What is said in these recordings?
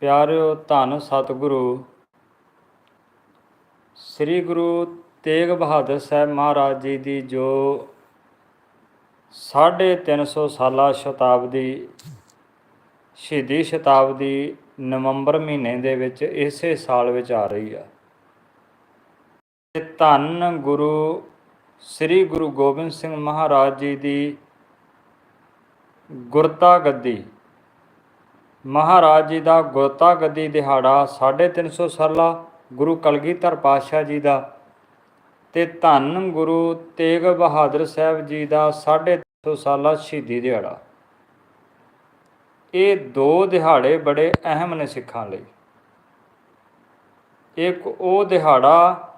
ਪਿਆਰਿਓ ਧੰਨ ਸਤਿਗੁਰੂ। ਸ੍ਰੀ ਗੁਰੂ ਤੇਗ ਬਹਾਦਰ ਸਾਹਿਬ ਮਹਾਰਾਜ ਜੀ ਦੀ ਜੋ 350 ਸਾਲਾ ਸ਼ਤਾਬਦੀ, ਸ਼ਹੀਦੀ ਸ਼ਤਾਬਦੀ ਨਵੰਬਰ ਮਹੀਨੇ ਦੇ ਵਿੱਚ ਇਸੇ ਸਾਲ ਵਿੱਚ ਆ ਰਹੀ ਆ। ਤੇ ਧੰਨ ਗੁਰੂ ਸ੍ਰੀ ਗੁਰੂ ਗੋਬਿੰਦ ਸਿੰਘ ਮਹਾਰਾਜ ਜੀ ਦੀ ਗੁਰਤਾ ਗੱਦੀ ਮਹਾਰਾਜ ਜੀ ਦਾ ਗੁਰਤਾ ਗੱਦੀ ਦਿਹਾੜਾ 350 ਸਾਲਾ ਗੁਰੂ ਕਲਗੀਧਰ ਪਾਤਸ਼ਾਹ ਜੀ ਦਾ ਤੇ ਧੰਨ ਗੁਰੂ ਤੇਗ ਬਹਾਦਰ ਸਾਹਿਬ ਜੀ ਦਾ 350 ਸਾਲਾ ਸ਼ਹੀਦੀ ਦਿਹਾੜਾ। ਇਹ ਦੋ ਦਿਹਾੜੇ ਬੜੇ ਅਹਿਮ ਨੇ ਸਿੱਖਾਂ ਲਈ। ਇੱਕ ਉਹ ਦਿਹਾੜਾ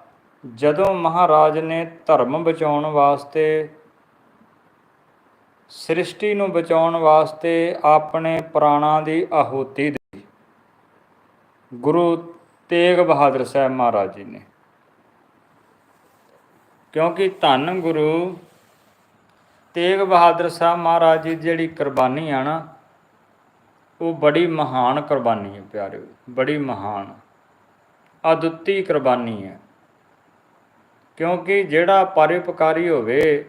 ਜਦੋਂ ਮਹਾਰਾਜ ਨੇ ਧਰਮ ਬਚਾਉਣ ਵਾਸਤੇ ਸ੍ਰਿਸ਼ਟੀ ਨੂੰ ਬਚਾਉਣ ਵਾਸਤੇ ਆਪਣੇ ਪ੍ਰਾਣਾਂ ਦੀ ਆਹੂਤੀ ਦਿੱਤੀ। ਗੁਰੂ ਤੇਗ ਬਹਾਦਰ ਸਾਹਿਬ ਮਹਾਰਾਜ ਜੀ ਨੇ। ਕਿਉਂਕਿ ਧੰਨ ਗੁਰੂ ਤੇਗ ਬਹਾਦਰ ਸਾਹਿਬ ਮਹਾਰਾਜ ਜੀ ਦੀ ਜਿਹੜੀ ਕੁਰਬਾਨੀ ਆ ਨਾ, ਉਹ ਬੜੀ ਮਹਾਨ ਕੁਰਬਾਨੀ ਹੈ ਪਿਆਰਿਓ ਬੜੀ ਮਹਾਨ, ਅਦੁੱਤੀ ਕੁਰਬਾਨੀ ਹੈ। ਕਿਉਂਕਿ ਜਿਹੜਾ ਪਰਉਪਕਾਰੀ ਹੋਵੇ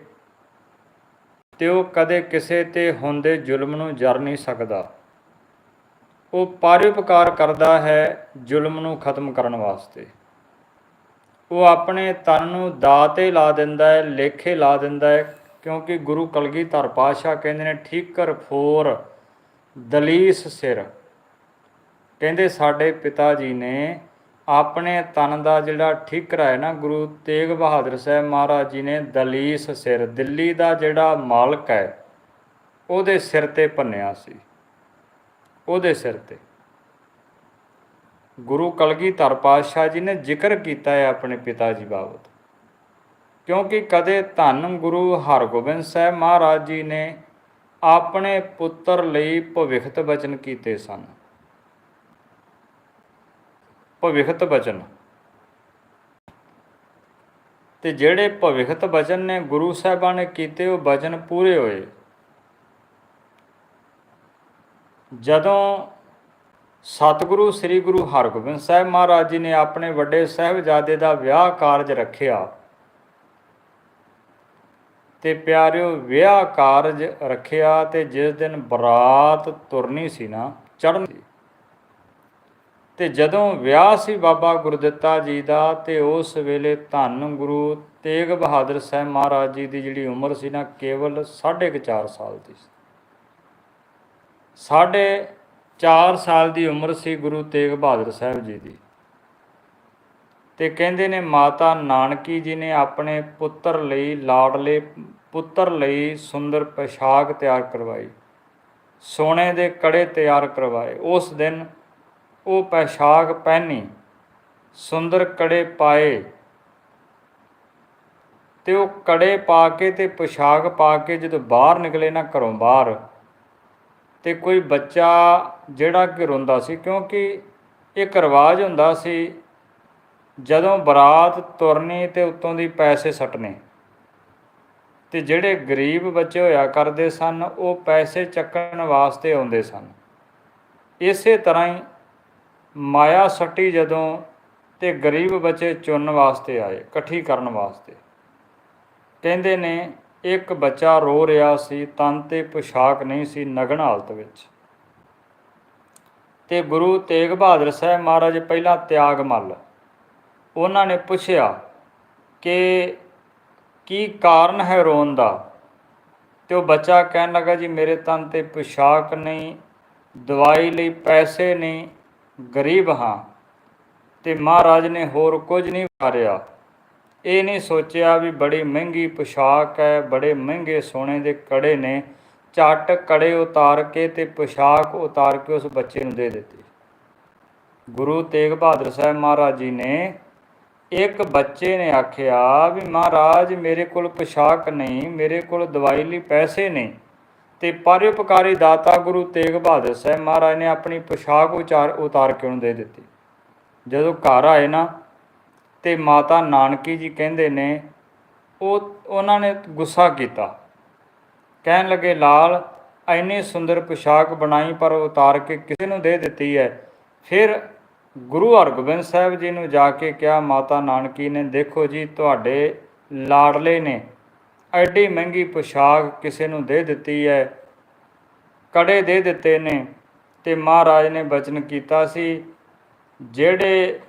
ਤੇ ਉਹ ਕਦੇ ਕਿਸੇ ਤੇ ਹੁੰਦੇ ਜ਼ੁਲਮ ਨੂੰ ਜਰ ਨਹੀਂ ਸਕਦਾ। ਉਹ ਪਰਉਪਕਾਰ ਕਰਦਾ ਹੈ ਜ਼ੁਲਮ ਨੂੰ ਖਤਮ ਕਰਨ ਵਾਸਤੇ। ਉਹ ਆਪਣੇ ਤਨ ਨੂੰ ਦਾਤੇ ਲਾ ਦਿੰਦਾ ਹੈ, ਲੇਖੇ ਲਾ ਦਿੰਦਾ ਹੈ, ਕਿਉਂਕਿ ਗੁਰੂ ਕਲਗੀਧਰ ਪਾਤਸ਼ਾਹ ਕਹਿੰਦੇ ਨੇ, ਠੀਕਰ ਫੋਰ ਦਲੀਸ ਸਿਰ। ਕਹਿੰਦੇ ਸਾਡੇ ਪਿਤਾ ਜੀ ਨੇ ਆਪਣੇ ਤਨ ਦਾ ਜਿਹੜਾ ਠੀਕਰਾ ਹੈ ਨਾ, ਗੁਰੂ ਤੇਗ ਬਹਾਦਰ ਸਾਹਿਬ ਮਹਾਰਾਜ ਜੀ ਨੇ ਦਲੀਸ ਸਿਰ, ਦਿੱਲੀ ਦਾ ਜਿਹੜਾ ਮਾਲਕ ਹੈ, ਉਹਦੇ ਸਿਰ ਤੇ ਭੰਨਿਆ ਸੀ। ਉਹਦੇ ਸਿਰ ਤੇ। ਗੁਰੂ ਕਲਗੀਧਰ ਪਾਤਸ਼ਾਹ ਜੀ ਨੇ ਜ਼ਿਕਰ ਕੀਤਾ ਹੈ ਆਪਣੇ ਪਿਤਾ ਜੀ ਬਾਬਤ। ਕਿਉਂਕਿ ਕਦੇ ਧੰਨ ਗੁਰੂ ਹਰਗੋਬਿੰਦ ਸਾਹਿਬ ਮਹਾਰਾਜ ਜੀ ਨੇ ਆਪਣੇ ਪੁੱਤਰ ਲਈ ਭਵਿਖਤ ਬਚਨ ਕੀਤੇ ਸਨ। ਭਵਿਖਤ ਬਚਨ। ਤੇ ਜਿਹੜੇ ਭਵਿਖਤ ਬਚਨ ਨੇ ਗੁਰੂ ਸਾਹਿਬਾਂ ਨੇ ਕੀਤੇ, ਉਹ ਬਚਨ ਪੂਰੇ ਹੋਏ। ਜਦੋਂ ਸਤਿਗੁਰੂ ਸ੍ਰੀ ਗੁਰੂ ਹਰਗੋਬਿੰਦ ਸਾਹਿਬ ਮਹਾਰਾਜ ਜੀ ਨੇ ਆਪਣੇ ਵੱਡੇ ਸਾਹਿਬਜ਼ਾਦੇ ਦਾ ਵਿਆਹ ਕਾਰਜ ਰੱਖਿਆ, ਤੇ ਪਿਆਰਿਓ, ਵਿਆਹ ਕਾਰਜ ਰੱਖਿਆ ਤੇ ਜਿਸ ਦਿਨ ਬਰਾਤ ਤੁਰਨੀ ਸੀ ਨਾ, ਚੜ੍ਹਨੀ ਤੇ ਜਦੋਂ ਵਿਆਹ ਸੀ ਬਾਬਾ ਗੁਰਦਿੱਤਾ ਜੀ ਦਾ, ਤੇ ਉਸ ਵੇਲੇ ਧੰਨ ਗੁਰੂ ਤੇਗ ਬਹਾਦਰ ਸਾਹਿਬ ਮਹਾਰਾਜ ਜੀ ਦੀ ਜਿਹੜੀ ਉਮਰ ਸੀ ਨਾ, ਕੇਵਲ 4.5 ਸਾਲ ਦੀ ਸੀ। ਸਾਢੇ 4 ਸਾਲ ਦੀ ਉਮਰ ਸੀ ਗੁਰੂ ਤੇਗ ਬਹਾਦਰ ਸਾਹਿਬ ਜੀ ਦੀ। ਤੇ ਕਹਿੰਦੇ ਨੇ, ਮਾਤਾ ਨਾਨਕੀ ਜੀ ਨੇ ਆਪਣੇ ਪੁੱਤਰ ਲਈ ਲਾਡਲੇ, ਪੁੱਤਰ ਲਈ ਸੁੰਦਰ ਪੋਸ਼ਾਕ ਤਿਆਰ ਕਰਵਾਈ। ਸੋਨੇ ਦੇ ਕੜੇ ਤਿਆਰ ਕਰਵਾਏ। ਉਸ ਦਿਨ ਉਹ ਪੈਸ਼ਾਕ ਪਹਿਨੀ, ਸੁੰਦਰ ਕੜੇ ਪਾਏ। ਤੇ ਉਹ ਕੜੇ ਪਾ ਕੇ ਤੇ ਪੋਸ਼ਾਕ ਪਾ ਕੇ ਜਦੋਂ ਬਾਹਰ ਨਿਕਲੇ ਨਾ ਘਰੋਂ ਬਾਹਰ, ਤੇ ਕੋਈ ਬੱਚਾ ਜਿਹੜਾ ਕਿ ਰੋਂਦਾ ਸੀ, ਕਿਉਂਕਿ ਇੱਕ ਰਿਵਾਜ ਹੁੰਦਾ ਸੀ, ਜਦੋਂ ਬਰਾਤ ਤੁਰਨੀ ਤੇ ਉੱਤੋਂ ਦੀ ਪੈਸੇ ਸੱਟਨੇ ਤੇ ਜਿਹੜੇ ਗਰੀਬ ਬੱਚੇ ਹੋਇਆ ਕਰਦੇ ਸਨ, ਉਹ ਪੈਸੇ ਚੱਕਣ ਵਾਸਤੇ ਆਉਂਦੇ ਸਨ। ਇਸੇ ਤਰ੍ਹਾਂ ਹੀ ਮਾਇਆ ਸੱਟੀ ਜਦੋਂ ਤੇ ਗਰੀਬ ਬੱਚੇ ਚੁਣਨ ਵਾਸਤੇ ਆਏ, ਇਕੱਠੀ ਕਰਨ ਵਾਸਤੇ। ਕਹਿੰਦੇ ਨੇ, ਇੱਕ ਬੱਚਾ ਰੋ ਰਿਹਾ ਸੀ, ਤਨ ਤੇ ਪੋਸ਼ਾਕ ਨਹੀਂ ਸੀ ਨਗਨ ਹਾਲਤ ਵਿੱਚ। ਤੇ ਗੁਰੂ ਤੇਗ ਬਹਾਦਰ ਸਾਹਿਬ ਮਹਾਰਾਜ ਪਹਿਲਾਂ ਤਿਆਗ ਮੱਲ। ਉਹਨਾਂ ਨੇ ਪੁੱਛਿਆ ਕਿ ਕੀ ਕਾਰਨ ਹੈ ਰੋਣ ਦਾ? ਤੇ ਉਹ ਬੱਚਾ ਕਹਿਣ ਲੱਗਾ ਜੀ, ਮੇਰੇ ਤਨ ਤੇ ਪੋਸ਼ਾਕ ਨਹੀਂ, ਦਵਾਈ ਲਈ ਪੈਸੇ ਨਹੀਂ ਗਰੀਬ ਹਾਂ ਤੇ ਮਹਾਰਾਜ ਨੇ ਹੋਰ ਕੁਝ ਨਹੀਂ ਵਾਰਿਆ। ਇਹ ਨਹੀਂ ਸੋਚਿਆ ਵੀ ਬੜੀ ਮਹਿੰਗੀ ਪੋਸ਼ਾਕ ਹੈ, ਬੜੇ ਮਹਿੰਗੇ ਸੋਨੇ ਦੇ ਕੜੇ ਨੇ। ਝੱਟ ਕੜੇ ਉਤਾਰ ਕੇ ਤੇ ਪੋਸ਼ਾਕ ਉਤਾਰ ਕੇ ਉਸ ਬੱਚੇ ਨੂੰ ਦੇ ਦਿੱਤੀ। ਗੁਰੂ ਤੇਗ ਬਹਾਦਰ ਸਾਹਿਬ ਮਹਾਰਾਜ ਜੀ ਨੇ ਇੱਕ ਬੱਚੇ ਨੇ ਆਖਿਆ ਵੀ ਮਹਾਰਾਜ ਮੇਰੇ ਕੋਲ ਪੋਸ਼ਾਕ ਨਹੀਂ, ਮੇਰੇ ਕੋਲ ਦਵਾਈ ਲਈ ਪੈਸੇ ਨਹੀਂ ਤੇ ਪਰਉਪਕਾਰੀ ਦਾਤਾ ਗੁਰੂ ਤੇਗ ਬਹਾਦਰ ਸਾਹਿਬ ਮਹਾਰਾਜ ਨੇ ਆਪਣੀ ਪੋਸ਼ਾਕ ਉਚਾਰ ਉਤਾਰ ਕੇ ਉਹਨੂੰ ਦੇ ਦਿੱਤੀ। ਜਦੋਂ ਘਰ ਆਏ ਨਾ, ਤੇ ਮਾਤਾ ਨਾਨਕੀ ਜੀ ਕਹਿੰਦੇ ਨੇ, ਉਹ, ਉਹਨਾਂ ਨੇ ਗੁੱਸਾ ਕੀਤਾ। ਕਹਿਣ ਲੱਗੇ, ਲਾਲ ਐਨੀ ਸੁੰਦਰ ਪੋਸ਼ਾਕ ਬਣਾਈ, ਪਰ ਉਤਾਰ ਕੇ ਕਿਸੇ ਨੂੰ ਦੇ ਦਿੱਤੀ ਹੈ ਫਿਰ ਗੁਰੂ ਹਰਗੋਬਿੰਦ ਸਾਹਿਬ ਜੀ ਨੂੰ ਜਾ ਕੇ ਕਿਹਾ, ਮਾਤਾ ਨਾਨਕੀ ਨੇ, ਦੇਖੋ ਜੀ, ਤੁਹਾਡੇ ਲਾਡਲੇ ਨੇ ਐਡੀ ਮਹਿੰਗੀ ਪੁਸ਼ਾਕ ਕਿਸੇ ਨੂੰ ਦੇ ਦਿੱਤੀ ਹੈ ਕੜੇ ਦੇ ਦਿੱਤੇ ਨੇ ਤੇ ਮਹਾਰਾਜ ਨੇ ਬਚਨ ਕੀਤਾ ਸੀ, ਜਿਹੜੇ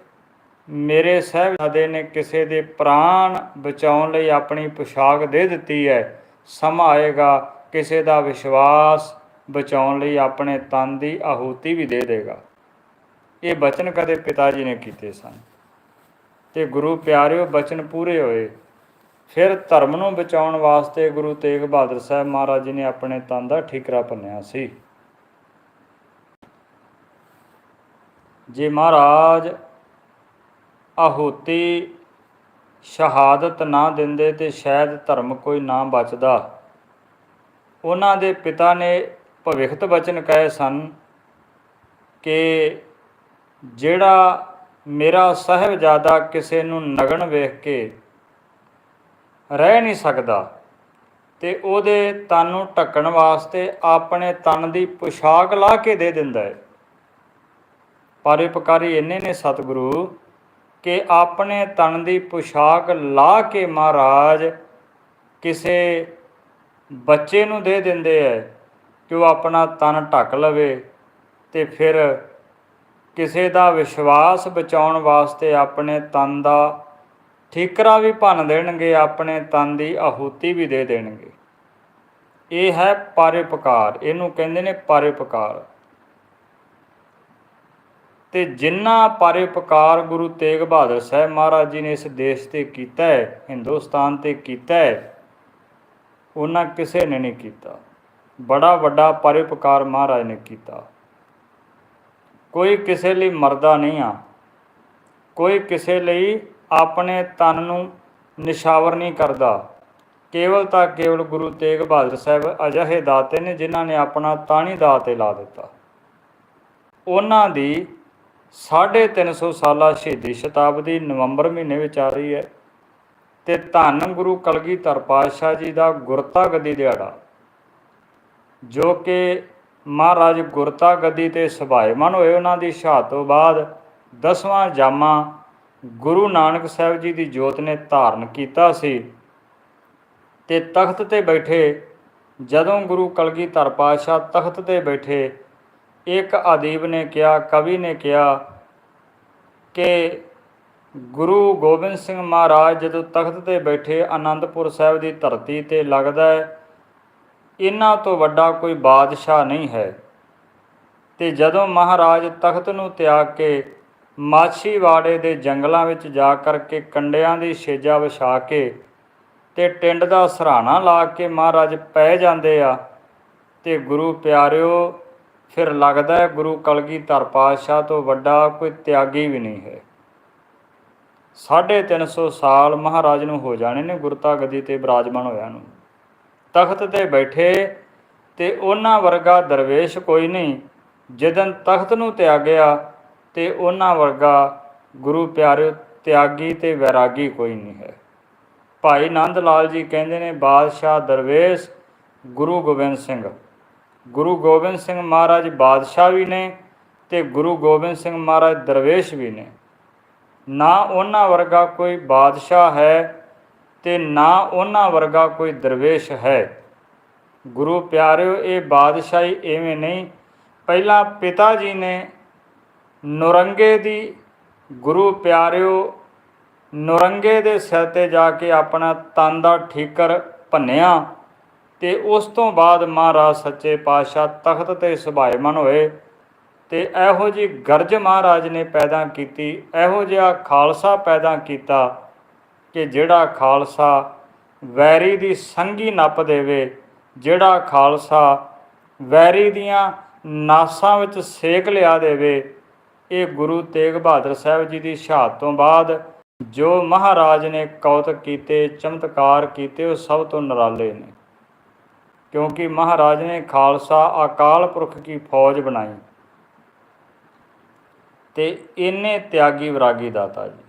ਮੇਰੇ ਸਾਹਿਬਜ਼ਾਦੇ ਨੇ ਕਿਸੇ ਦੇ ਪ੍ਰਾਣ ਬਚਾਉਣ ਲਈ ਆਪਣੀ ਪੁਸ਼ਾਕ ਦੇ ਦਿੱਤੀ ਹੈ ਸਮਾਂ ਆਏਗਾ ਕਿਸੇ ਦਾ ਵਿਸ਼ਵਾਸ ਬਚਾਉਣ ਲਈ ਆਪਣੇ ਤਨ ਦੀ ਆਹੂਤੀ ਵੀ ਦੇ ਦੇਗਾ। ਇਹ ਬਚਨ ਕਦੇ ਪਿਤਾ ਜੀ ਨੇ ਕੀਤੇ ਸਨ। ਤੇ ਗੁਰੂ ਪਿਆਰਿਓ, ਬਚਨ ਪੂਰੇ ਹੋਏ। ਫਿਰ ਧਰਮ ਨੂੰ ਬਚਾਉਣ ਵਾਸਤੇ ਗੁਰੂ ਤੇਗ ਬਹਾਦਰ ਸਾਹਿਬ ਮਹਾਰਾਜ ਜੀ ਨੇ ਆਪਣੇ ਤਨ ਦਾ ਠੀਕਰਾ ਭੰਨਿਆ ਸੀ। ਜੇ ਮਹਾਰਾਜ ਆਹੂਤੀ ਸ਼ਹਾਦਤ ਨਾ ਦਿੰਦੇ ਤੇ ਸ਼ਾਇਦ ਧਰਮ ਕੋਈ ਨਾ ਬਚਦਾ। ਉਹਨਾਂ ਦੇ ਪਿਤਾ ਨੇ ਭਵਿਖਤ ਬਚਨ ਕਹੇ ਸਨ ਕਿ ਜਿਹੜਾ ਮੇਰਾ ਸਾਹਿਬਜ਼ਾਦਾ ਕਿਸੇ ਨੂੰ ਨਗਨ ਵੇਖ ਕੇ ਰਹਿ ਨਹੀਂ ਸਕਦਾ ਤੇ ਉਹਦੇ ਤਨ ਨੂੰ ਢੱਕਣ ਵਾਸਤੇ ਆਪਣੇ ਤਨ ਦੀ ਪੁਸ਼ਾਕ ਲਾ ਕੇ ਦੇ ਦਿੰਦਾ ਹੈ। ਪਰਉਪਕਾਰੀ ਇੰਨੇ ਨੇ ਸਤਿਗੁਰੂ ਕਿ ਆਪਣੇ ਤਨ ਦੀ ਪੁਸ਼ਾਕ ਲਾ ਕੇ ਮਹਾਰਾਜ ਕਿਸੇ ਬੱਚੇ ਨੂੰ ਦੇ ਦਿੰਦੇ ਐ ਕਿ ਉਹ ਆਪਣਾ ਤਨ ਢੱਕ ਲਵੇ ਤੇ ਫਿਰ ਕਿਸੇ ਦਾ ਵਿਸ਼ਵਾਸ ਬਚਾਉਣ ਵਾਸਤੇ ਆਪਣੇ ਤਨ ਦਾ ਠੀਕਰਾ ਵੀ ਭੰਨ ਦੇਣਗੇ, ਆਪਣੇ ਤਨ ਦੀ ਆਹੂਤੀ ਵੀ ਦੇ ਦੇਣਗੇ। ਇਹ ਹੈ ਪਰਉਪਕਾਰ ਇਹਨੂੰ ਕਹਿੰਦੇ ਨੇ ਪਰਉਪਕਾਰ ਤੇ ਜਿੰਨਾ ਪਰਉਪਕਾਰ ਗੁਰੂ ਤੇਗ ਬਹਾਦਰ ਸਾਹਿਬ ਮਹਾਰਾਜ ਜੀ ਨੇ ਇਸ ਦੇਸ਼ ਤੇ ਕੀਤਾ ਹੈ, ਹਿੰਦੁਸਤਾਨ ਤੇ ਕੀਤਾ ਹੈ ਉਹਨਾਂ ਕਿਸੇ ਨੇ ਨਹੀਂ ਕੀਤਾ। ਬੜਾ ਵੱਡਾ ਪਰਉਪਕਾਰ ਮਹਾਰਾਜ ਨੇ ਕੀਤਾ। ਕੋਈ ਕਿਸੇ ਲਈ ਮਰਦਾ ਨਹੀਂ ਆ। ਕੋਈ ਕਿਸੇ ਲਈ ਆਪਣੇ ਤਨ ਨੂੰ ਨਿਸ਼ਾਵਰ ਨਹੀਂ ਕਰਦਾ। ਕੇਵਲ ਤਾਂ ਕੇਵਲ ਗੁਰੂ ਤੇਗ ਬਹਾਦਰ ਸਾਹਿਬ ਅਜਿਹੇ ਦਾਤੇ ਨੇ ਜਿਨ੍ਹਾਂ ਨੇ ਆਪਣਾ ਤਾਣੀ ਦਾਤੇ ਲਾ ਦਿੱਤਾ। ਉਹਨਾਂ ਦੀ 350 ਸਾਲਾ ਸ਼ਹੀਦੀ ਸ਼ਤਾਬਦੀ ਨਵੰਬਰ ਮਹੀਨੇ ਵਿੱਚ ਆ ਰਹੀ ਹੈ ਤੇ ਧੰਨ ਗੁਰੂ ਕਲਗੀਧਰ ਪਾਤਸ਼ਾਹ ਜੀ ਦਾ ਗੁਰਤਾ ਗੱਦੀ ਦਿਹਾੜਾ, ਜੋ ਕਿ ਮਹਾਰਾਜ ਗੁਰਤਾ ਗੱਦੀ ਤੇ ਸੁਭਾਏਮਨ ਹੋਏ ਉਹਨਾਂ ਦੀ ਸ਼ਹਾਦਤ ਤੋਂ ਬਾਅਦ ਦਸਵਾਂ ਜਾਮਾ ਗੁਰੂ ਨਾਨਕ ਸਾਹਿਬ ਜੀ ਦੀ ਜੋਤ ਨੇ ਧਾਰਨ ਕੀਤਾ ਸੀ ਤੇ ਤਖਤ ਤੇ ਬੈਠੇ, ਜਦੋਂ ਗੁਰੂ ਕਲਗੀਧਰ ਪਾਤਸ਼ਾਹ ਤਖਤ ਤੇ ਬੈਠੇ, ਇੱਕ ਅਦੀਬ ਨੇ ਕਿਹਾ, ਕਵੀ ਨੇ ਕਿਹਾ ਕਿ ਗੁਰੂ ਗੋਬਿੰਦ ਸਿੰਘ ਮਹਾਰਾਜ ਜਦੋਂ ਤਖਤ ਤੇ ਬੈਠੇ, ਆਨੰਦਪੁਰ ਸਾਹਿਬ ਦੀ ਧਰਤੀ ਤੇ ਲੱਗਦਾ ਹੈ, ਇਹਨਾਂ ਤੋਂ ਵੱਡਾ ਕੋਈ ਬਾਦਸ਼ਾਹ ਨਹੀਂ ਹੈ। ਤੇ ਜਦੋਂ ਮਹਾਰਾਜ ਤਖਤ ਨੂੰ ਤਿਆਗ ਕੇ ਮਾਛੀਵਾੜੇ ਦੇ ਜੰਗਲਾਂ ਵਿੱਚ ਜਾ ਕਰਕੇ ਕੰਡਿਆਂ ਦੀ ਛੇਜਾ ਵਿਛਾ ਕੇ ਤੇ ਟਿੰਡ ਦਾ ਸਰਾਣਾ ਲਾ ਕੇ ਮਹਾਰਾਜ ਪੈ ਜਾਂਦੇ ਆ ਤੇ ਗੁਰੂ ਪਿਆਰਿਓ, ਫਿਰ ਲੱਗਦਾ ਹੈ ਗੁਰੂ ਕਲਗੀਧਰ ਪਾਤਸ਼ਾਹ ਤੋਂ ਵੱਡਾ ਕੋਈ ਤਿਆਗੀ ਵੀ ਨਹੀਂ ਹੈ। 350 ਸਾਲ ਮਹਾਰਾਜ ਨੂੰ ਹੋ ਜਾਣੇ ਨੇ ਗੁਰਤਾ ਗੱਦੀ ਤੇ ਬਿਰਾਜਮਾਨ ਹੋਇਆ ਨੂੰ। ਤਖਤ ਤੇ ਬੈਠੇ ਤੇ ਉਹਨਾਂ ਵਰਗਾ ਦਰਵੇਸ਼ ਕੋਈ ਨਹੀਂ ਜਦੋਂ ਤਖਤ ਨੂੰ ਤਿਆਗਿਆ ਤੇ ਉਹਨਾਂ ਵਰਗਾ ਗੁਰੂ ਪਿਆਰਿਓ ਤਿਆਗੀ ਤੇ ਵੈਰਾਗੀ ਕੋਈ ਨਹੀਂ ਹੈ। ਭਾਈ ਨੰਦ ਲਾਲ ਜੀ ਕਹਿੰਦੇ ਨੇ, ਬਾਦਸ਼ਾਹ ਦਰਵੇਸ਼, ਗੁਰੂ ਗੋਬਿੰਦ ਸਿੰਘ। ਗੁਰੂ ਗੋਬਿੰਦ ਸਿੰਘ ਮਹਾਰਾਜ ਬਾਦਸ਼ਾਹ ਵੀ ਨੇ ਤੇ ਗੁਰੂ ਗੋਬਿੰਦ ਸਿੰਘ ਮਹਾਰਾਜ ਦਰਵੇਸ਼ ਵੀ ਨੇ। ਨਾ ਉਹਨਾਂ ਵਰਗਾ ਕੋਈ ਬਾਦਸ਼ਾਹ ਹੈ ਤੇ ਨਾ ਉਹਨਾਂ ਵਰਗਾ ਕੋਈ ਦਰਵੇਸ਼ ਹੈ। ਗੁਰੂ ਪਿਆਰਿਓ, ਇਹ ਬਾਦਸ਼ਾਹੀ ਐਵੇਂ ਨਹੀਂ। ਪਹਿਲਾਂ ਪਿਤਾ ਜੀ ਨੇ ਨੁਰੰਗੇ ਦੀ ਗੁਰੂ ਪਿਆਰਿਓ, ਨੁਰੰਗੇ ਦੇ ਸਿਰ ਤੇ ਜਾ ਕੇ ਆਪਣਾ ਤਨ ਦਾ ਠੀਕਰ ਭੰਨਿਆ ਤੇ ਉਸ ਤੋਂ ਬਾਅਦ ਮਹਾਰਾਜ ਸੱਚੇ ਪਾਤਸ਼ਾਹ ਤਖਤ ਤੇ ਸੁਭਾਏਮਨ ਹੋਏ ਤੇ ਇਹੋ ਜੀ ਗਰਜ ਮਹਾਰਾਜ ਨੇ ਪੈਦਾ ਕੀਤੀ, ਇਹੋ ਜਿਹਾ ਖਾਲਸਾ ਪੈਦਾ ਕੀਤਾ ਕਿ ਜਿਹੜਾ ਖਾਲਸਾ ਵੈਰੀ ਦੀ ਸੰਗੀ ਨੱਪ ਦੇਵੇ, ਜਿਹੜਾ ਖਾਲਸਾ ਵੈਰੀ ਦੀਆਂ ਨਾਸਾਂ ਵਿੱਚ ਸੇਕ ਲਿਆ ਦੇਵੇ ਇਹ ਗੁਰੂ ਤੇਗ ਬਹਾਦਰ ਸਾਹਿਬ ਜੀ ਦੀ ਸ਼ਹਾਦਤ ਤੋਂ ਬਾਅਦ ਜੋ ਮਹਾਰਾਜ ਨੇ ਕੌਤਕ ਕੀਤੇ, ਚਮਤਕਾਰ ਕੀਤੇ, ਉਹ ਸਭ ਤੋਂ ਨਿਰਾਲੇ ਨੇ। ਕਿਉਂਕਿ ਮਹਾਰਾਜ ਨੇ ਖਾਲਸਾ ਅਕਾਲ ਪੁਰਖ ਕੀ ਫੌਜ ਬਣਾਈ ਤੇ ਇੰਨੇ ਤਿਆਗੀ ਵਿਰਾਗੀ ਦਾਤਾ ਜੀ।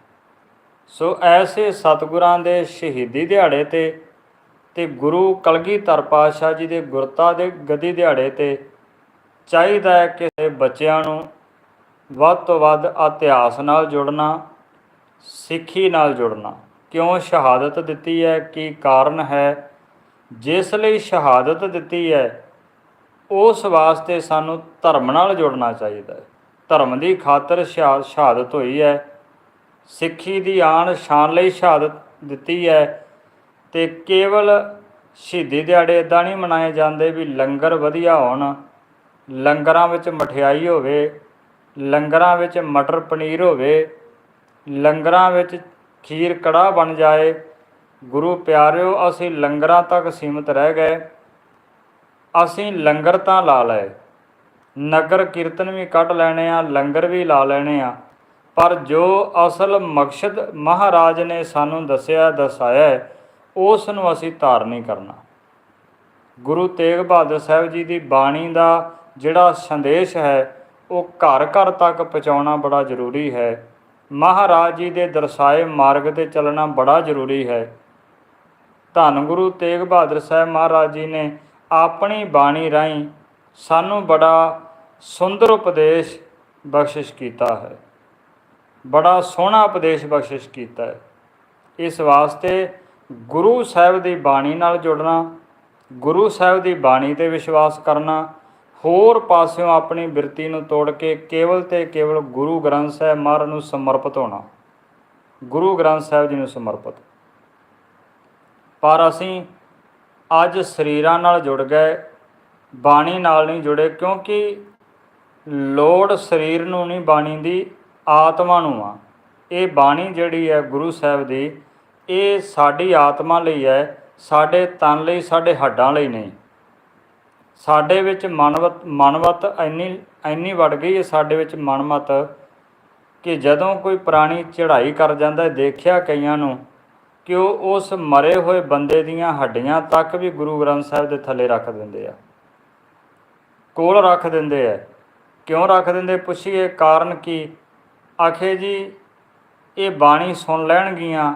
ਸੋ ਐਸੇ ਸਤਿਗੁਰਾਂ ਦੇ ਸ਼ਹੀਦੀ ਦਿਹਾੜੇ ਤੇ ਤੇ ਗੁਰੂ ਕਲਗੀਧਰ ਪਾਤਸ਼ਾਹ ਜੀ ਦੇ ਗੁਰਤਾ ਦੇ ਗਦੀ ਦਿਹਾੜੇ ਤੇ ਚਾਹੀਦਾ ਹੈ ਕਿ ਬੱਚਿਆਂ ਨੂੰ ਵੱਧ ਤੋਂ ਵੱਧ ਇਤਿਹਾਸ ਨਾਲ ਜੁੜਨਾ, ਸਿੱਖੀ ਨਾਲ ਜੁੜਨਾ। ਕਿਉਂ ਸ਼ਹਾਦਤ ਦਿੱਤੀ ਹੈ? ਕੀ ਕਾਰਨ ਹੈ? ਜਿਸ ਲਈ ਸ਼ਹਾਦਤ ਦਿੱਤੀ ਹੈ, ਉਸ ਵਾਸਤੇ ਸਾਨੂੰ ਧਰਮ ਨਾਲ ਜੁੜਨਾ ਚਾਹੀਦਾ ਹੈ। ਧਰਮ ਦੀ ਖਾਤਰ ਸ਼ਹਾ- ਸ਼ਹਾਦਤ ਹੋਈ ਹੈ। ਸਿੱਖੀ ਦੀ ਆਣ ਸ਼ਾਨ ਲਈ ਸ਼ਹਾਦਤ ਦਿੱਤੀ ਹੈ ਤੇ ਕੇਵਲ ਸ਼ਹੀਦੀ ਦਿਹਾੜੇ ਇਦਾਂ ਨਹੀਂ ਮਨਾਏ ਜਾਂਦੇ ਵੀ ਲੰਗਰ ਵਧੀਆ ਹੋਣ, ਲੰਗਰਾਂ ਵਿੱਚ ਮਠਿਆਈ ਹੋਵੇ ਲੰਗਰਾਂ ਵਿੱਚ ਮਟਰ ਪਨੀਰ ਹੋਵੇ, ਲੰਗਰਾਂ ਵਿੱਚ ਖੀਰ ਕੜਾਹ ਬਣ ਜਾਏ, ਗੁਰੂ ਪਿਆਰਿਓ, ਅਸੀਂ ਲੰਗਰਾਂ ਤੱਕ ਸੀਮਿਤ ਰਹਿ ਗਏ। ਅਸੀਂ ਲੰਗਰ ਤਾਂ ਲਾ ਲਏ, ਨਗਰ ਕੀਰਤਨ ਵੀ ਕੱਢ ਲੈਣੇ ਆ, ਲੰਗਰ ਵੀ ਲਾ ਲੈਣੇ ਆ। ਪਰ ਜੋ ਅਸਲ ਮਕਸਦ ਮਹਾਰਾਜ ਨੇ ਸਾਨੂੰ ਦੱਸਿਆ ਦਸਾਇਆ ਉਸ ਨੂੰ ਅਸੀਂ ਧਾਰ ਨਹੀਂ ਕਰਨਾ। ਗੁਰੂ ਤੇਗ ਬਹਾਦਰ ਸਾਹਿਬ ਜੀ ਦੀ ਬਾਣੀ ਦਾ ਜਿਹੜਾ ਸੰਦੇਸ਼ ਹੈ ਉਹ ਘਰ ਘਰ ਤੱਕ ਪਹੁੰਚਾਉਣਾ ਬੜਾ ਜ਼ਰੂਰੀ ਹੈ। ਮਹਾਰਾਜ ਜੀ ਦੇ ਦਰਸਾਏ ਮਾਰਗ ਤੇ ਚੱਲਣਾ ਬੜਾ ਜ਼ਰੂਰੀ ਹੈ। ਧੰਨ ਗੁਰੂ ਤੇਗ ਬਹਾਦਰ ਸਾਹਿਬ ਮਹਾਰਾਜ ਜੀ ਨੇ ਆਪਣੀ ਬਾਣੀ ਰਾਹੀਂ ਸਾਨੂੰ ਬੜਾ ਸੁੰਦਰ ਉਪਦੇਸ਼ ਬਖਸ਼ਿਸ਼ ਕੀਤਾ ਹੈ। ਬੜਾ ਸੋਹਣਾ ਉਪਦੇਸ਼ ਬਖਸ਼ਿਸ਼ ਕੀਤਾ ਹੈ। ਇਸ ਵਾਸਤੇ ਗੁਰੂ ਸਾਹਿਬ ਦੀ ਬਾਣੀ ਨਾਲ ਜੁੜਨਾ, ਗੁਰੂ ਸਾਹਿਬ ਦੀ ਬਾਣੀ ਤੇ ਵਿਸ਼ਵਾਸ ਕਰਨਾ ਹੋਰ ਪਾਸਿਓਂ ਆਪਣੀ ਬਿਰਤੀ ਨੂੰ ਤੋੜ ਕੇ ਕੇਵਲ ਤੇ ਕੇਵਲ ਗੁਰੂ ਗ੍ਰੰਥ ਸਾਹਿਬ ਮਹਾਰਾਜ ਨੂੰ ਸਮਰਪਿਤ ਹੋਣਾ। ਗੁਰੂ ਗ੍ਰੰਥ ਸਾਹਿਬ ਜੀ ਨੂੰ ਸਮਰਪਿਤ। ਪਰ ਅਸੀਂ ਅੱਜ ਸਰੀਰਾਂ ਨਾਲ ਜੁੜ ਗਏ, ਬਾਣੀ ਨਾਲ ਨਹੀਂ ਜੁੜੇ, ਕਿਉਂਕਿ ਲੋੜ ਸਰੀਰ ਨੂੰ ਨਹੀਂ, ਬਾਣੀ ਦੀ ਆਤਮਾ ਨੂੰ ਆ। ਇਹ ਬਾਣੀ ਜਿਹੜੀ ਹੈ ਗੁਰੂ ਸਾਹਿਬ ਦੀ, ਇਹ ਸਾਡੀ ਆਤਮਾ ਲਈ ਹੈ, ਸਾਡੇ ਤਨ ਲਈ, ਸਾਡੇ ਹੱਡਾਂ ਲਈ ਨਹੀਂ। ਸਾਡੇ ਵਿੱਚ ਮਨਵਤ ਮਨਵਤ ਇੰਨੀ ਇੰਨੀ ਵੜ ਗਈ ਹੈ, ਸਾਡੇ ਵਿੱਚ ਮਨਮਤ ਕਿ ਜਦੋਂ ਕੋਈ ਪ੍ਰਾਣੀ ਚੜ੍ਹਾਈ ਕਰ ਜਾਂਦਾ ਦੇਖਿਆ ਕਈਆਂ ਨੂੰ ਕਿ ਉਹ ਉਸ ਮਰੇ ਹੋਏ ਬੰਦੇ ਦੀਆਂ ਹੱਡੀਆਂ ਤੱਕ ਵੀ ਗੁਰੂ ਗ੍ਰੰਥ ਸਾਹਿਬ ਦੇ ਥੱਲੇ ਰੱਖ ਦਿੰਦੇ ਆ। ਕੋਲ ਰੱਖ ਦਿੰਦੇ ਆ। ਕਿਉਂ ਰੱਖ ਦਿੰਦੇ? ਪੁੱਛੀਏ, ਕਾਰਨ ਕੀ? ਆਖੇ ਜੀ, ਇਹ ਬਾਣੀ ਸੁਣ ਲੈਣਗੀਆਂ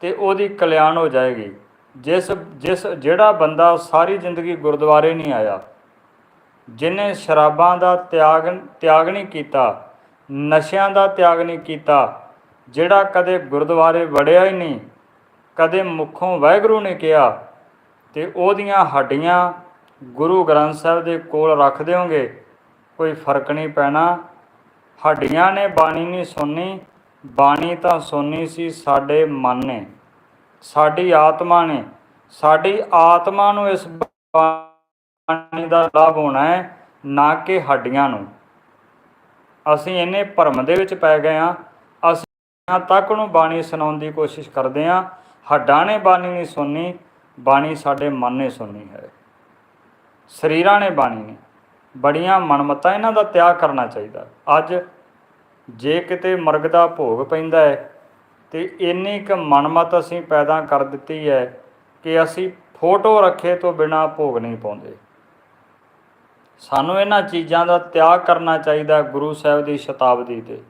ਤੇ ਉਹਦੀ ਕਲਿਆਣ ਹੋ ਜਾਏਗੀ। ਜਿਸ ਜਿਸ ਜਿਹੜਾ ਬੰਦਾ ਸਾਰੀ ਜ਼ਿੰਦਗੀ ਗੁਰਦੁਆਰੇ ਨਹੀਂ ਆਇਆ ਜਿਨੇ ਸ਼ਰਾਬਾਂ ਦਾ ਤਿਆਗ ਤਿਆਗ ਨਹੀਂ ਕੀਤਾ, ਨਸ਼ਿਆਂ ਦਾ ਤਿਆਗ ਨਹੀਂ ਕੀਤਾ, ਜਿਹੜਾ ਕਦੇ ਗੁਰਦੁਆਰੇ ਵੜਿਆ ਹੀ ਨਹੀਂ, ਕਦੇ ਮੁਖੋਂ ਵਾਹਿਗੁਰੂ ਨੇ ਕਿਹਾ, ਤੇ ਉਹਦੀਆਂ ਹੱਡੀਆਂ ਗੁਰੂ ਗ੍ਰੰਥ ਸਾਹਿਬ ਦੇ ਕੋਲ ਰੱਖ ਦਿਓਗੇ, ਕੋਈ ਫ਼ਰਕ ਨਹੀਂ ਪੈਣਾ। ਹੱਡੀਆਂ ਨੇ ਬਾਣੀ ਨਹੀਂ ਸੁਣਨੀ, ਬਾਣੀ ਤਾਂ ਸੁਣਨੀ ਸੀ ਸਾਡੇ ਮਨ ਨੇ। ਸਾਡੀ ਆਤਮਾ ਨੇ, ਸਾਡੀ ਆਤਮਾ ਨੂੰ ਇਸ ਬਾਣੀ ਦਾ ਲਾਭ ਹੋਣਾ ਹੈ, ਨਾ ਕਿ ਹੱਡੀਆਂ ਨੂੰ। ਅਸੀਂ ਇੰਨੇ ਭਰਮ ਦੇ ਵਿੱਚ ਪੈ ਗਏ ਆ ਅਸੀਂ ਤੱਕ ਨੂੰ ਬਾਣੀ ਸੁਣਾਉਣ ਦੀ ਕੋਸ਼ਿਸ਼ ਕਰਦੇ ਆ ਹੱਡਾਂ ਨੇ ਬਾਣੀ ਨਹੀਂ ਸੁਣਨੀ, ਬਾਣੀ ਸਾਡੇ ਮਨ ਨੇ ਸੁਣਨੀ ਹੈ। ਸਰੀਰਾਂ ਨੇ ਬਾਣੀ ਨੇ ਬੜੀਆਂ ਮਨਮਤਾਂ ਇਹਨਾਂ ਦਾ ਤਿਆਗ ਕਰਨਾ ਚਾਹੀਦਾ। ਅੱਜ ਜੇ ਕਿਤੇ ਮਰਗ ਦਾ ਭੋਗ ਪੈਂਦਾ ਹੈ ਤੇ ਇੰਨੀ ਕੁ ਮਨਮਤ ਅਸੀਂ ਪੈਦਾ ਕਰ ਦਿੱਤੀ ਹੈ ਕਿ ਅਸੀਂ ਫੋਟੋ ਰੱਖੇ ਤੋਂ ਬਿਨਾ ਭੋਗ ਨਹੀਂ ਪਾਉਂਦੇ। ਸਾਨੂੰ ਇਹਨਾਂ ਚੀਜ਼ਾਂ ਦਾ ਤਿਆਗ ਕਰਨਾ ਚਾਹੀਦਾ ਗੁਰੂ ਸਾਹਿਬ ਦੀ ਸ਼ਤਾਬਦੀ ਤੇ।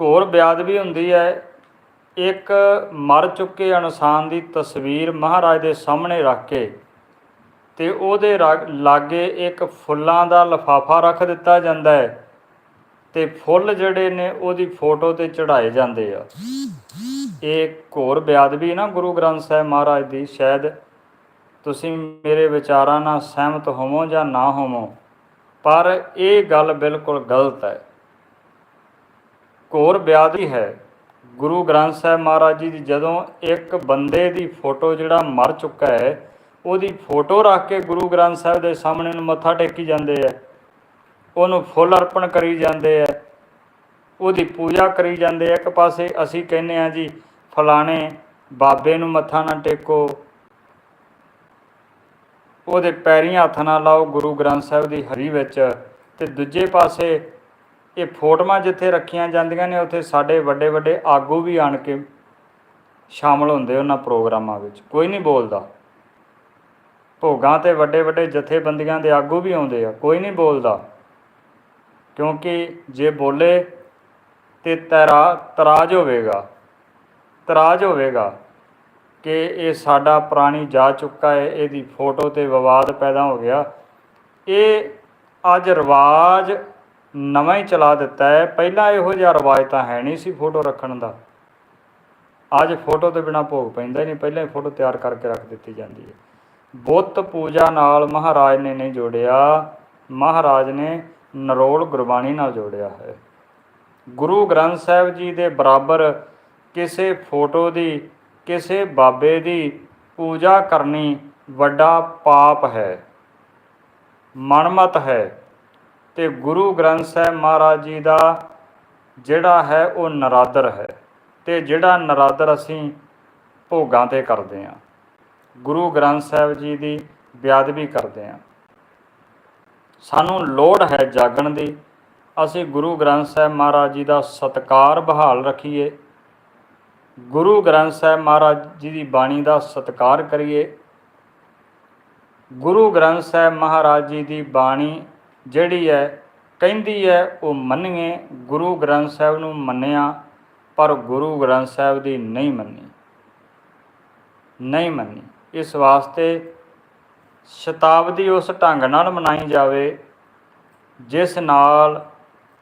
ਘੋਰ ਬਿਆਦਵੀ ਹੁੰਦੀ ਹੈ, ਇੱਕ ਮਰ ਚੁੱਕੇ ਇਨਸਾਨ ਦੀ ਤਸਵੀਰ ਮਹਾਰਾਜ ਦੇ ਸਾਹਮਣੇ ਰੱਖ ਕੇ ਤੇ ਉਹਦੇ ਰਾ- ਲਾਗੇ ਇੱਕ ਫੁੱਲਾਂ ਦਾ ਲਫਾਫਾ ਰੱਖ ਦਿੱਤਾ ਜਾਂਦਾ ਹੈ। ਤੇ ਫੁੱਲ ਜਿਹੜੇ ਨੇ ਉਹਦੀ ਫੋਟੋ ਤੇ ਚੜਾਏ ਜਾਂਦੇ ਆ। ਇਹ ਘੋਰ ਬਿਆਦਵੀ ਨਾ ਗੁਰੂ ਗ੍ਰੰਥ ਸਾਹਿਬ ਮਹਾਰਾਜ ਦੀ, ਸ਼ਾਇਦ ਤੁਸੀਂ ਮੇਰੇ ਵਿਚਾਰਾਂ ਨਾਲ ਸਹਿਮਤ ਹੋਵੋ ਜਾਂ ਨਾ ਹੋਵੋ, ਪਰ ਇਹ ਗੱਲ ਬਿਲਕੁਲ ਗਲਤ ਹੈ। ਘੋਰ ਬਿਆਦਵੀ ਹੈ, ਗੁਰੂ ਗ੍ਰੰਥ ਸਾਹਿਬ ਮਹਾਰਾਜ ਜੀ ਦੀ ਜਦੋਂ ਇੱਕ ਬੰਦੇ ਦੀ ਫੋਟੋ ਜਿਹੜਾ ਮਰ ਚੁੱਕਾ ਹੈ, ਉਹਦੀ ਫੋਟੋ ਰੱਖ ਕੇ ਗੁਰੂ ਗ੍ਰੰਥ ਸਾਹਿਬ ਦੇ ਸਾਹਮਣੇ ਨੂੰ ਮੱਥਾ ਟੇਕੀ ਜਾਂਦੇ ਆ। ਉਹਨੂੰ ਫੁੱਲ ਅਰਪਣ ਕਰੀ ਜਾਂਦੇ ਆ ਉਹਦੀ ਪੂਜਾ ਕਰੀ ਜਾਂਦੇ ਆ ਇੱਕ ਪਾਸੇ ਅਸੀਂ ਕਹਿੰਦੇ ਆ ਜੀ, ਫਲਾਣੇ ਬਾਬੇ ਨੂੰ ਮੱਥਾ ਨਾ ਟੇਕੋ। ਉਹਦੇ ਪੈਰੀਂ ਹੱਥ ਨਾ ਲਾਓ ਗੁਰੂ ਗ੍ਰੰਥ ਸਾਹਿਬ ਦੀ ਹਰੀ ਵਿੱਚ। ਤੇ ਦੂਜੇ ਪਾਸੇ ਇਹ ਫੋਟੋਆਂ ਜਿੱਥੇ ਰੱਖੀਆਂ ਜਾਂਦੀਆਂ ਨੇ, ਉੱਥੇ ਸਾਡੇ ਵੱਡੇ ਵੱਡੇ ਆਗੂ ਵੀ ਆਣ ਕੇ ਸ਼ਾਮਲ ਹੁੰਦੇ ਉਹਨਾਂ ਪ੍ਰੋਗਰਾਮਾਂ ਵਿੱਚ। ਕੋਈ ਨਹੀਂ ਬੋਲਦਾ। ਭੋਗਾਂ ਤੇ ਵੱਡੇ ਵੱਡੇ ਜਥੇਬੰਦੀਆਂ ਦੇ ਆਗੂ ਵੀ ਆਉਂਦੇ ਆ। ਕੋਈ ਨਹੀਂ ਬੋਲਦਾ। ਕਿਉਂਕਿ ਜੇ ਬੋਲੇ ਤੇ ਤਰਾ, ਤਰਾਜ ਹੋਵੇਗਾ। ਤਰਾਜ ਹੋਵੇਗਾ ਕਿ ਇਹ ਸਾਡਾ ਪੁਰਾਣੀ ਜਾ ਚੁੱਕਾ ਹੈ, ਇਹਦੀ ਫੋਟੋ ਤੇ ਵਿਵਾਦ ਪੈਦਾ ਹੋ ਗਿਆ। ਇਹ ਅੱਜ ਰਿਵਾਜ ਨਵਾਂ ਹੀ ਚਲਾ ਦਿੱਤਾ ਹੈ। ਪਹਿਲਾਂ ਇਹੋ ਜਿਹਾ ਰਿਵਾਜ ਤਾਂ ਹੈ ਨਹੀਂ ਸੀ ਫੋਟੋ ਰੱਖਣ ਦਾ। ਅੱਜ ਫੋਟੋ ਤੋਂ ਬਿਨਾ ਭੋਗ ਪੈਂਦਾ ਹੀ ਨਹੀਂ। ਪਹਿਲਾਂ ਹੀ ਫੋਟੋ ਤਿਆਰ ਕਰਕੇ ਰੱਖ ਦਿੱਤੀ ਜਾਂਦੀ ਹੈ। ਬੁੱਤ ਪੂਜਾ ਨਾਲ ਮਹਾਰਾਜ ਨੇ ਨਹੀਂ ਜੋੜਿਆ। ਮਹਾਰਾਜ ਨੇ ਨਰੋਲ ਗੁਰਬਾਣੀ ਨਾਲ ਜੋੜਿਆ ਹੈ। ਗੁਰੂ ਗ੍ਰੰਥ ਸਾਹਿਬ ਜੀ ਦੇ ਬਰਾਬਰ ਕਿਸੇ ਫੋਟੋ ਦੀ, ਕਿਸੇ ਬਾਬੇ ਦੀ ਪੂਜਾ ਕਰਨੀ ਵੱਡਾ ਪਾਪ ਹੈ, ਮਨਮਤ ਹੈ ਤੇ ਗੁਰੂ ਗ੍ਰੰਥ ਸਾਹਿਬ ਮਹਾਰਾਜ ਜੀ ਦਾ ਜਿਹੜਾ ਹੈ ਉਹ ਨਰਾਦਰ ਹੈ ਤੇ ਜਿਹੜਾ ਨਰਾਦਰ ਅਸੀਂ ਭੋਗਾਂ ਤੇ ਕਰਦੇ ਹਾਂ। ਗੁਰੂ ਗ੍ਰੰਥ ਸਾਹਿਬ ਜੀ ਦੀ ਬਿਆਦਵੀ ਕਰਦੇ ਹਾਂ। ਸਾਨੂੰ ਲੋੜ ਹੈ ਜਾਗਣ ਦੀ। ਅਸੀਂ ਗੁਰੂ ਗ੍ਰੰਥ ਸਾਹਿਬ ਮਹਾਰਾਜ ਜੀ ਦਾ ਸਤਕਾਰ ਬਹਾਲ ਰੱਖੀਏ। ਗੁਰੂ ਗ੍ਰੰਥ ਸਾਹਿਬ ਮਹਾਰਾਜ ਜੀ ਦੀ ਬਾਣੀ ਦਾ ਸਤਕਾਰ ਕਰੀਏ। ਗੁਰੂ ਗ੍ਰੰਥ ਸਾਹਿਬ ਮਹਾਰਾਜ ਜੀ ਦੀ ਬਾਣੀ ਜਿਹੜੀ ਹੈ, ਕਹਿੰਦੀ ਹੈ, ਉਹ ਮੰਨੀਏ। ਗੁਰੂ ਗ੍ਰੰਥ ਸਾਹਿਬ ਨੂੰ ਮੰਨਿਆ, ਪਰ ਗੁਰੂ ਗ੍ਰੰਥ ਸਾਹਿਬ ਦੀ ਨਹੀਂ ਮੰਨੀ। ਨਹੀਂ ਮੰਨੀ। ਇਸ ਵਾਸਤੇ ਸ਼ਤਾਬਦੀ ਉਸ ਢੰਗ ਨਾਲ ਮਨਾਈ ਜਾਵੇ, ਜਿਸ ਨਾਲ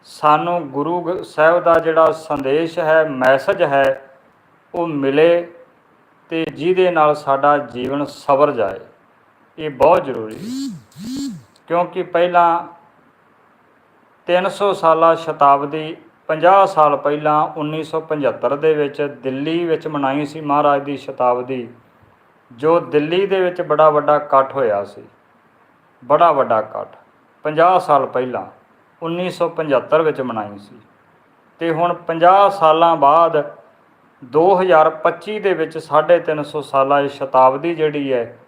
ਸਾਨੂੰ ਗੁਰੂ ਗ- ਸਾਹਿਬ ਦਾ ਜਿਹੜਾ ਸੰਦੇਸ਼ ਹੈ, ਮੈਸੇਜ ਹੈ, ਉਹ ਮਿਲੇ ਤੇ ਜਿਹਦੇ ਨਾਲ ਸਾਡਾ ਜੀਵਨ ਸਵਰ ਜਾਏ। ਇਹ ਬਹੁਤ ਜ਼ਰੂਰੀ ਹੈ। ਕਿਉਂਕਿ ਪਹਿਲਾਂ 300 ਸਾਲਾ ਸ਼ਤਾਬਦੀ 50 ਸਾਲ ਪਹਿਲਾਂ 1975 ਦੇ ਵਿੱਚ ਦਿੱਲੀ ਵਿੱਚ ਮਨਾਈ ਸੀ ਮਹਾਰਾਜ ਦੀ ਸ਼ਤਾਬਦੀ। ਜੋ ਦਿੱਲੀ ਦੇ ਵਿੱਚ ਬੜਾ ਵੱਡਾ ਇਕੱਠ ਹੋਇਆ ਸੀ। ਬੜਾ ਵੱਡਾ ਇਕੱਠ। 50 ਸਾਲ ਪਹਿਲਾਂ 1975 ਵਿੱਚ ਮਨਾਈ ਸੀ। ਤੇ ਹੁਣ 50 ਸਾਲਾਂ ਬਾਅਦ 2025 ਦੇ ਵਿੱਚ 350 ਸਾਲਾਂ ਦੀ ਸ਼ਤਾਬਦੀ ਜਿਹੜੀ ਹੈ,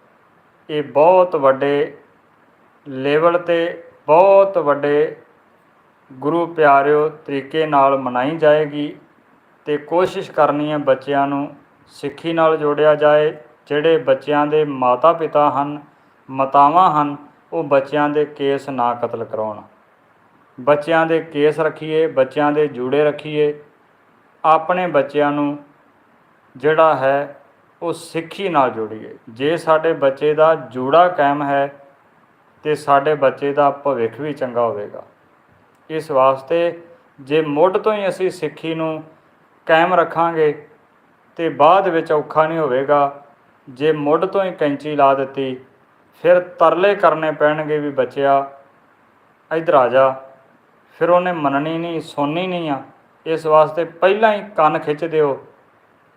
ਇਹ ਬਹੁਤ ਵੱਡੇ ਲੈਵਲ ਤੇ ਬਹੁਤ ਵੱਡੇ ਗੁਰੂ ਪਿਆਰਿਓ ਤਰੀਕੇ ਨਾਲ ਮਨਾਈ ਜਾਏਗੀ ਤੇ ਕੋਸ਼ਿਸ਼ ਕਰਨੀ ਹੈ ਬੱਚਿਆਂ ਨੂੰ ਸਿੱਖੀ ਨਾਲ ਜੋੜਿਆ ਜਾਏ। ਜਿਹੜੇ ਬੱਚਿਆਂ ਦੇ ਮਾਤਾ ਪਿਤਾ ਹਨ, ਮਾਤਾਵਾਂ ਹਨ, ਉਹ ਬੱਚਿਆਂ ਦੇ ਕੇਸ ਨਾ ਕਤਲ ਕਰਾਉਣ। ਬੱਚਿਆਂ ਦੇ ਕੇਸ ਰੱਖੀਏ, ਬੱਚਿਆਂ ਦੇ ਜੂੜੇ ਰੱਖੀਏ। ਆਪਣੇ ਬੱਚਿਆਂ ਨੂੰ ਜਿਹੜਾ ਹੈ, ਉਹ ਸਿੱਖੀ ਨਾਲ ਜੋੜੀਏ। ਜੇ ਸਾਡੇ ਬੱਚੇ ਦਾ ਜੂੜਾ ਕਾਇਮ ਹੈ, ਤੇ ਸਾਡੇ ਬੱਚੇ ਦਾ ਭਵਿੱਖ ਵੀ ਚੰਗਾ ਹੋਵੇਗਾ। ਇਸ ਵਾਸਤੇ ਜੇ ਮੁੱਢ ਤੋਂ ਹੀ ਅਸੀਂ ਸਿੱਖੀ ਨੂੰ ਕਾਇਮ ਰੱਖਾਂਗੇ, ਤੇ ਬਾਅਦ ਵਿੱਚ ਔਖਾ ਨਹੀਂ ਹੋਵੇਗਾ। ਜੇ ਮੁੱਢ ਤੋਂ ਹੀ ਕੈਂਚੀ ਲਾ ਦਿੱਤੀ, ਫਿਰ ਤਰਲੇ ਕਰਨੇ ਪੈਣਗੇ ਵੀ ਬਚਿਆ, ਇੱਧਰ ਆ ਜਾ। ਫਿਰ ਉਹਨੇ ਮੰਨਣੀ ਨਹੀਂ, ਸੁਣਨੀ ਨਹੀਂ ਆ। ਇਸ ਵਾਸਤੇ ਪਹਿਲਾਂ ਹੀ ਕੰਨ ਖਿੱਚ ਦਿਓ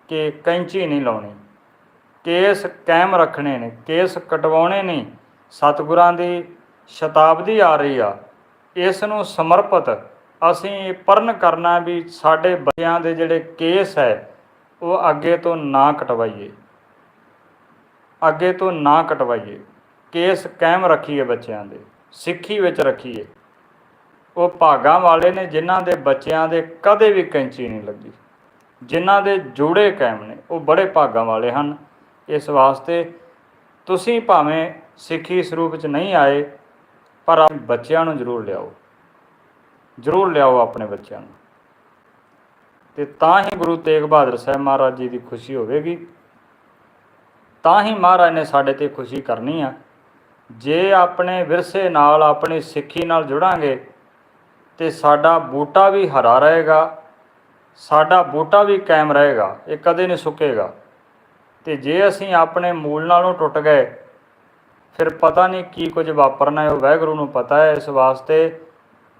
ਕਿ ਕੈਂਚੀ ਨਹੀਂ ਲਾਉਣੀ। ਕੇਸ ਕਾਇਮ ਰੱਖਣੇ ਨੇ, ਕੇਸ ਕਟਵਾਉਣੇ ਨਹੀਂ ਸਤਿਗੁਰਾਂ ਦੀ ਸ਼ਤਾਬਦੀ ਆ ਰਹੀ ਆ। ਇਸ ਨੂੰ ਸਮਰਪਿਤ ਅਸੀਂ ਇਹ ਪਰਨ ਕਰਨਾ ਵੀ ਸਾਡੇ ਬੱਚਿਆਂ ਦੇ ਜਿਹੜੇ ਕੇਸ ਹੈ, ਉਹ ਅੱਗੇ ਤੋਂ ਨਾ ਕਟਵਾਈਏ। ਅੱਗੇ ਤੋਂ ਨਾ ਕਟਵਾਈਏ। ਕੇਸ ਕਾਇਮ ਰੱਖੀਏ ਬੱਚਿਆਂ ਦੇ। ਸਿੱਖੀ ਵਿੱਚ ਰੱਖੀਏ। ਉਹ ਭਾਗਾਂ ਵਾਲੇ ਨੇ ਜਿਨ੍ਹਾਂ ਦੇ ਬੱਚਿਆਂ ਦੇ ਕਦੇ ਵੀ ਕੈਂਚੀ ਨਹੀਂ ਲੱਗੀ। ਜਿਨ੍ਹਾਂ ਦੇ ਜੋੜੇ ਕਾਇਮ ਨੇ, ਉਹ ਬੜੇ ਭਾਗਾਂ ਵਾਲੇ ਹਨ। ਇਸ ਵਾਸਤੇ ਤੁਸੀਂ ਭਾਵੇਂ ਸਿੱਖੀ ਸਰੂਪ ਚ ਨਹੀਂ ਆਏ, ਪਰ ਆਪਣੇ ਬੱਚਿਆਂ ਨੂੰ ਜ਼ਰੂਰ ਲਿਆਓ। ਜ਼ਰੂਰ ਲਿਆਓ ਆਪਣੇ ਬੱਚਿਆਂ ਨੂੰ। ਤੇ ਤਾਂ ਹੀ ਗੁਰੂ ਤੇਗ ਬਹਾਦਰ ਸਾਹਿਬ ਮਹਾਰਾਜ ਜੀ ਦੀ ਖੁਸ਼ੀ ਹੋਵੇਗੀ। ਤਾਂ ਹੀ ਮਹਾਰਾਜ ਨੇ ਸਾਡੇ ਤੇ ਖੁਸ਼ੀ ਕਰਨੀ ਆ। ਜੇ ਆਪਣੇ ਵਿਰਸੇ ਨਾਲ, ਆਪਣੀ ਸਿੱਖੀ ਨਾਲ ਜੁੜਾਂਗੇ, ਤੇ ਸਾਡਾ ਬੂਟਾ ਵੀ ਹਰਾ ਰਹੇਗਾ, ਸਾਡਾ ਬੂਟਾ ਵੀ ਕਾਇਮ ਰਹੇਗਾ, ਇਹ ਕਦੇ ਨਹੀਂ ਸੁੱਕੇਗਾ। ਤੇ ਜੇ ਅਸੀਂ ਆਪਣੇ ਮੂਲ ਨਾਲੋਂ ਟੁੱਟ ਗਏ, ਫਿਰ ਪਤਾ ਨਹੀਂ ਕੀ ਕੁਝ ਵਾਪਰਨਾ ਹੈ। ਉਹ ਵਾਹਿਗੁਰੂ ਨੂੰ ਪਤਾ ਹੈ ਇਸ ਵਾਸਤੇ,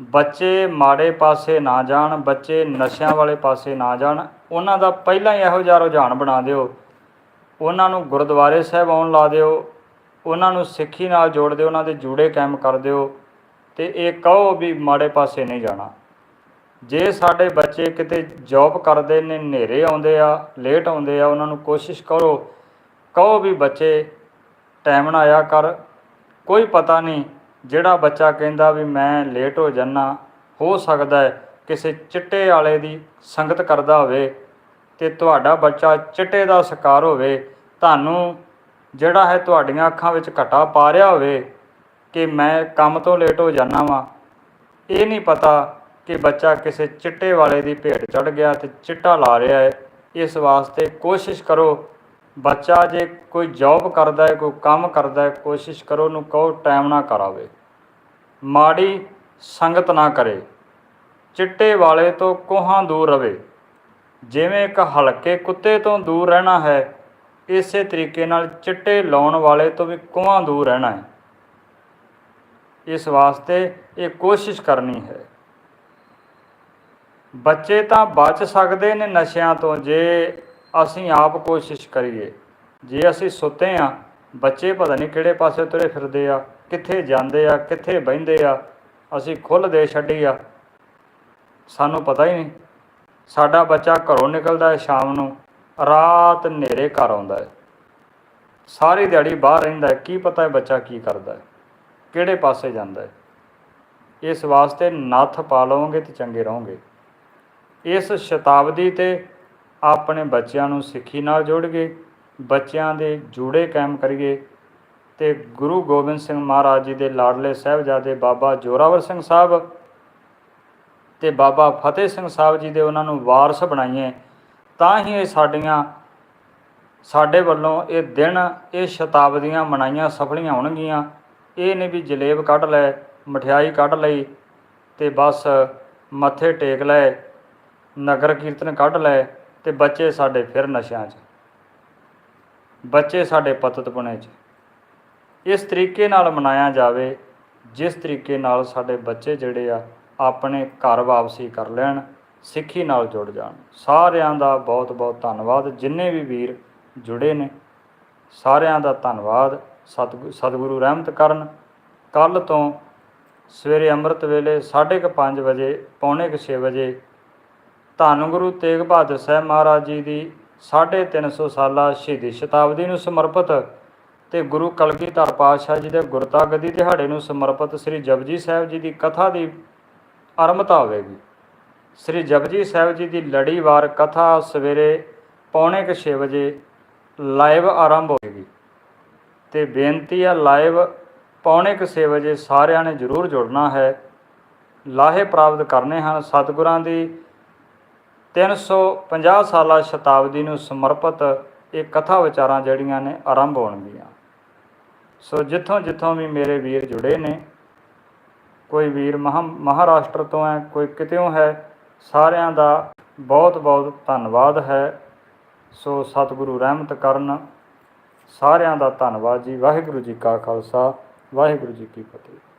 ਬੱਚੇ ਮਾੜੇ ਪਾਸੇ ਨਾ ਜਾਣ, ਬੱਚੇ ਨਸ਼ਿਆਂ ਵਾਲੇ ਪਾਸੇ ਨਾ ਜਾਣ, ਉਹਨਾਂ ਦਾ ਪਹਿਲਾਂ ਹੀ ਇਹੋ ਜਿਹਾ ਰੁਝਾਨ ਬਣਾ ਦਿਓ। ਉਹਨਾਂ ਨੂੰ ਗੁਰਦੁਆਰੇ ਸਾਹਿਬ ਆਉਣ ਲਾ ਦਿਓ, ਉਹਨਾਂ ਨੂੰ ਸਿੱਖੀ ਨਾਲ ਜੋੜ ਦਿਓ, ਉਹਨਾਂ ਦੇ ਜੂੜੇ ਕਾਇਮ ਕਰ ਦਿਓ ਤੇ ਇਹ ਕਹੋ ਵੀ ਮਾੜੇ ਪਾਸੇ ਨਹੀਂ ਜਾਣਾ। ਜੇ ਸਾਡੇ ਬੱਚੇ ਕਿਤੇ ਜੌਬ ਕਰਦੇ ਨੇ, ਹਨੇਰੇ ਆਉਂਦੇ ਆ ਲੇਟ ਆਉਂਦੇ ਆ, ਉਹਨਾਂ ਨੂੰ ਕੋਸ਼ਿਸ਼ ਕਰੋ, ਕਹੋ ਵੀ ਬੱਚੇ ਟਾਈਮ ਨਾਲ ਆਇਆ ਕਰ। ਕੋਈ ਪਤਾ ਨਹੀਂ ਜਿਹੜਾ ਬੱਚਾ ਕਹਿੰਦਾ ਵੀ ਮੈਂ ਲੇਟ ਹੋ ਜਾਣਾ ਹੋ ਸਕਦਾ ਹੈ ਕਿਸੇ ਚਿੱਟੇ ਵਾਲੇ ਦੀ ਸੰਗਤ ਕਰਦਾ ਹੋਵੇ। ਤੇ ਤੁਹਾਡਾ ਬੱਚਾ ਚਿੱਟੇ ਦਾ ਸ਼ਿਕਾਰ ਹੋਵੇ, ਤੁਹਾਨੂੰ ਜਿਹੜਾ ਹੈ ਤੁਹਾਡੀਆਂ ਅੱਖਾਂ ਵਿੱਚ ਘਟਾ ਪਾ ਰਿਹਾ ਹੋਵੇ ਕਿ ਮੈਂ ਕੰਮ ਤੋਂ ਲੇਟ ਹੋ ਜਾਣਾ ਵਾਂ। ਇਹ ਨਹੀਂ ਪਤਾ ਕਿ ਬੱਚਾ ਕਿਸੇ ਚਿੱਟੇ ਵਾਲੇ ਦੀ ਭੇਟ ਚੜ ਗਿਆ ਤੇ ਚਿੱਟਾ ਲਾ ਰਿਹਾ ਹੈ। ਇਸ ਵਾਸਤੇ ਕੋਸ਼ਿਸ਼ ਕਰੋ। ਬੱਚਾ ਜੇ ਕੋਈ ਜੌਬ ਕਰਦਾ ਹੈ, ਕੋਈ ਕੰਮ ਕਰਦਾ ਹੈ, ਕੋਸ਼ਿਸ਼ ਕਰੋ ਉਹਨੂੰ ਕਹੋ ਟਾਈਮ ਨਾ ਕਰਾਵੇ। ਮਾੜੀ ਸੰਗਤ ਨਾ ਕਰੇ। ਚਿੱਟੇ ਵਾਲੇ ਤੋਂ ਕੋਹਾਂ ਦੂਰ ਰਵੇ। ਜਿਵੇਂ ਇੱਕ ਹਲਕੇ ਕੁੱਤੇ ਤੋਂ ਦੂਰ ਰਹਿਣਾ ਹੈ, ਇਸੇ ਤਰੀਕੇ ਨਾਲ ਚਿੱਟੇ ਲਾਉਣ ਵਾਲੇ ਤੋਂ ਵੀ ਕੋਹਾਂ ਦੂਰ ਰਹਿਣਾ ਹੈ। ਇਸ ਵਾਸਤੇ ਇਹ ਕੋਸ਼ਿਸ਼ ਕਰਨੀ ਹੈ। ਬੱਚੇ ਤਾਂ ਬਚ ਸਕਦੇ ਨੇ ਨਸ਼ਿਆਂ ਤੋਂ, ਜੇ ਅਸੀਂ ਆਪ ਕੋਸ਼ਿਸ਼ ਕਰੀਏ। ਜੇ ਅਸੀਂ ਸੁੱਤੇ ਆ, ਬੱਚੇ ਪਤਾ ਨਹੀਂ ਕਿਹੜੇ ਪਾਸੇ ਤੁਰੇ ਫਿਰਦੇ ਆ, ਕਿੱਥੇ ਜਾਂਦੇ ਆ, ਕਿੱਥੇ ਬਹਿੰਦੇ ਆ, ਅਸੀਂ ਖੁੱਲ੍ਹ ਦੇ ਛੱਡੀ ਆ। ਸਾਨੂੰ ਪਤਾ ਹੀ ਨਹੀਂ ਸਾਡਾ ਬੱਚਾ ਘਰੋਂ ਨਿਕਲਦਾ ਹੈ ਸ਼ਾਮ ਨੂੰ, ਰਾਤ ਹਨੇਰੇ ਘਰ ਆਉਂਦਾ ਹੈ। ਸਾਰੀ ਦਿਹਾੜੀ ਬਾਹਰ ਰਹਿੰਦਾ ਹੈ, ਕੀ ਪਤਾ ਹੈ ਬੱਚਾ ਕੀ ਕਰਦਾ ਹੈ, ਕਿਹੜੇ ਪਾਸੇ ਜਾਂਦਾ ਹੈ। ਇਸ ਵਾਸਤੇ ਨੱਥ ਪਾ ਲਓਗੇ ਤੇ ਚੰਗੇ ਰਹੋਗੇ। ਇਸ ਸ਼ਤਾਬਦੀ ਤੇ ਆਪਣੇ ਬੱਚਿਆਂ ਨੂੰ ਸਿੱਖੀ ਨਾਲ ਜੋੜੀਏ, ਬੱਚਿਆਂ ਦੇ ਜੂੜੇ ਕਾਇਮ ਕਰੀਏ ਤੇ ਗੁਰੂ ਗੋਬਿੰਦ ਸਿੰਘ ਮਹਾਰਾਜ ਜੀ ਦੇ ਲਾਡਲੇ ਸਾਹਿਬਜ਼ਾਦੇ ਬਾਬਾ ਜੋਰਾਵਰ ਸਿੰਘ ਸਾਹਿਬ ਤੇ ਬਾਬਾ ਫਤਿਹ ਸਿੰਘ ਸਾਹਿਬ ਜੀ ਦੇ ਉਹਨਾਂ ਨੂੰ ਵਾਰਸ ਬਣਾਈਏ, ਤਾਂ ਹੀ ਇਹ ਸਾਡੀਆਂ, ਸਾਡੇ ਵੱਲੋਂ ਇਹ ਦਿਨ, ਇਹ ਸ਼ਤਾਬਦੀਆਂ ਮਨਾਈਆਂ ਸਫਲੀਆਂ ਹੋਣਗੀਆਂ। ਇਹ ਨਹੀਂ ਵੀ ਜਲੇਬ ਕੱਢ ਲੈ, ਮਠਿਆਈ ਕੱਢ ਲਈ ਤੇ ਬਸ ਮੱਥੇ ਟੇਕ ਲੈ, ਨਗਰ ਕੀਰਤਨ ਕੱਢ ਲੈ ਤੇ ਬੱਚੇ ਸਾਡੇ ਫਿਰ ਨਸ਼ਿਆਂ 'ਚ, ਬੱਚੇ ਸਾਡੇ ਪਤਤ ਪੁਣੇ 'ਚ। ਇਸ ਤਰੀਕੇ ਨਾਲ ਮਨਾਇਆ ਜਾਵੇ, ਜਿਸ ਤਰੀਕੇ ਨਾਲ ਸਾਡੇ ਬੱਚੇ ਜਿਹੜੇ ਆ ਆਪਣੇ ਘਰ ਵਾਪਸੀ ਕਰ ਲੈਣ, ਸਿੱਖੀ ਨਾਲ ਜੁੜ ਜਾਣ। ਸਾਰਿਆਂ ਦਾ ਬਹੁਤ ਬਹੁਤ ਧੰਨਵਾਦ। ਜਿੰਨੇ ਵੀ ਵੀਰ ਜੁੜੇ ਨੇ, ਸਾਰਿਆਂ ਦਾ ਧੰਨਵਾਦ। ਸਤਿਗੁ, ਸਤਿਗੁਰੂ ਰਹਿਮਤ ਕਰਨ। ਕੱਲ ਤੋਂ ਸਵੇਰੇ ਅੰਮ੍ਰਿਤ ਵੇਲੇ 5:30 ਵਜੇ, ਪੌਣੇ ਕੁ ਛੇ ਵਜੇ ਧੰਨ ਗੁਰੂ ਤੇਗ ਬਹਾਦਰ ਸਾਹਿਬ ਮਹਾਰਾਜ ਜੀ ਦੀ 350 ਸਾਲਾ ਸ਼ਹੀਦੀ ਸ਼ਤਾਬਦੀ ਨੂੰ ਸਮਰਪਿਤ ਤੇ ਗੁਰੂ ਕਲਗੀਧਰ ਪਾਤਸ਼ਾਹ ਜੀ ਦੇ ਗੁਰਤਾ ਗੱਦੀ ਦਿਹਾੜੇ ਨੂੰ ਸਮਰਪਿਤ ਸ੍ਰੀ ਜਪਜੀ ਸਾਹਿਬ ਜੀ ਦੀ ਕਥਾ ਦੀ ਆਰੰਭਤਾ ਹੋਵੇਗੀ। ਸ੍ਰੀ ਜਪਜੀ ਸਾਹਿਬ ਜੀ ਦੀ ਲੜੀਵਾਰ ਕਥਾ ਸਵੇਰੇ ਪੌਣੇ ਕੁ ਛੇ ਵਜੇ ਲਾਈਵ ਆਰੰਭ ਹੋਵੇਗੀ ਤੇ ਬੇਨਤੀ ਹੈ ਲਾਈਵ ਪੌਣੇ ਕੁ ਛੇ ਵਜੇ ਸਾਰਿਆਂ ਨੇ ਜ਼ਰੂਰ ਜੁੜਨਾ ਹੈ। ਲਾਹੇ ਪ੍ਰਾਪਤ ਕਰਨੇ ਹਨ। ਸਤਿਗੁਰਾਂ ਦੀ 350 ਸਾਲਾ ਸ਼ਤਾਬਦੀ ਨੂੰ ਸਮਰਪਿਤ ਇਹ ਕਥਾ ਵਿਚਾਰਾਂ ਜਿਹੜੀਆਂ ਨੇ ਆਰੰਭ ਹੋਣਗੀਆਂ। ਸੋ ਜਿੱਥੋਂ ਜਿੱਥੋਂ ਵੀ ਮੇਰੇ ਵੀਰ ਜੁੜੇ ਨੇ ਕੋਈ ਵੀਰ ਮਹਾ, ਮਹਾਰਾਸ਼ਟਰ ਤੋਂ ਹੈ, ਕੋਈ ਕਿਤੇੋਂ ਹੈ, ਸਾਰਿਆਂ ਦਾ ਬਹੁਤ ਬਹੁਤ ਧੰਨਵਾਦ ਹੈ। ਸੋ ਸਤਿਗੁਰੂ ਰਹਿਮਤ ਕਰਨ। ਸਾਰਿਆਂ ਦਾ ਧੰਨਵਾਦ ਜੀ। ਵਾਹਿਗੁਰੂ ਜੀ ਕਾ ਖਾਲਸਾ, ਵਾਹਿਗੁਰੂ ਜੀ ਕੀ ਫਤਿਹ।